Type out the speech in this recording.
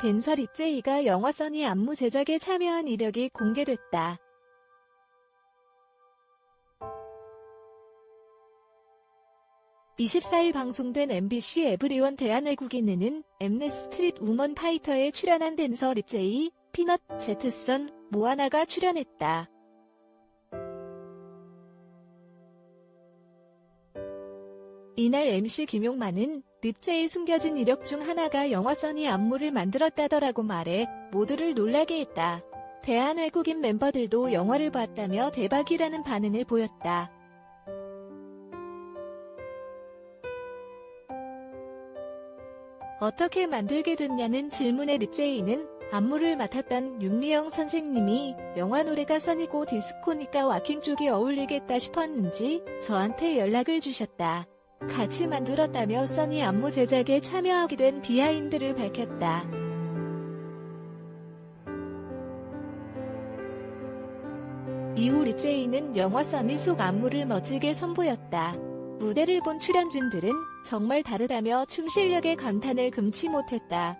댄서 립제이가 영화 써니 안무 제작에 참여한 이력이 공개됐다. 24일 방송된 MBC 에브리원 대한외국인은 엠넷 스트릿 우먼 파이터에 출연한 댄서 립제이, 피넛, 제트선, 모아나가 출연했다. 이날 MC 김용만은 립제의 숨겨진 이력 중 하나가 영화 써니 안무를 만들었다더라고 말해 모두를 놀라게 했다. 대한 외국인 멤버들도 영화를 봤다며 대박이라는 반응을 보였다. 어떻게 만들게 됐냐는 질문에 립제이는 안무를 맡았던 윤미영 선생님이 영화 노래가 선이고 디스코니까 와킹 쪽이 어울리겠다 싶었는지 저한테 연락을 주셨다. 같이 만들었다며 써니 안무 제작에 참여하게 된 비하인드를 밝혔다. 이후 립제이는 영화 써니 속 안무를 멋지게 선보였다. 무대를 본 출연진들은 정말 다르다며 춤 실력에 감탄을 금치 못했다.